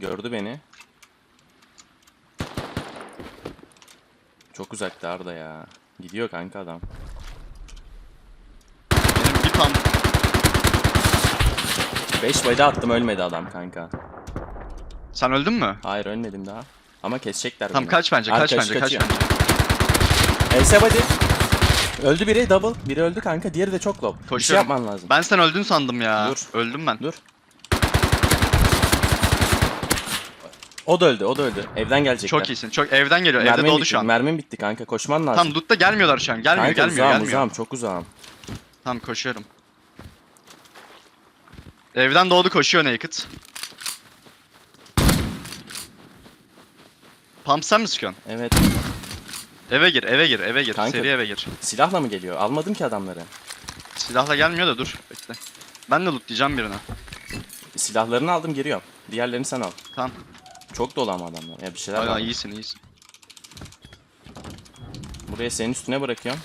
Gördü beni. Çok uzakta Arda ya. Gidiyor kanka adam. Benim bir tam 5 bayda attım ölmedi adam kanka. Sen öldün mü? Hayır ölmedim daha. Ama kesecekler Tam beni. kaç bence, kaç Arkadaşı bence, kaç kaçıyor. bence. Else body. Öldü biri double. Biri öldü kanka. Diğeri de çok low. Bir şey Koşuyorum. yapman lazım. Ben sen öldün sandım ya. Dur. Öldüm ben. Dur. O da öldü, o da öldü. Evden gelecekler. Çok iyisin. Çok evden geliyor. Evde Mermin doldu bitti, şu an. mermin bitti kanka. Koşman lazım. Tam loot'ta gelmiyorlar şu an. Gelmiyor, kanka, gelmiyor, uzağım, gelmiyor. uzağım, çok uzağım. Tamam koşuyorum. Evden doğdu koşuyor Naked. Pump sen mi sıkıyorsun? Evet. Eve gir, eve gir, eve gir. Kanka- Seri eve gir. Silahla mı geliyor? Almadım ki adamları. Silahla gelmiyor da dur. Bekle. Ben de lootlayacağım birine. Silahlarını aldım geliyorum. Diğerlerini sen al. Tamam. Çok dolu ama adamlar. Ya bir şeyler Aynen var. iyisin iyisin. Buraya senin üstüne bırakıyorum.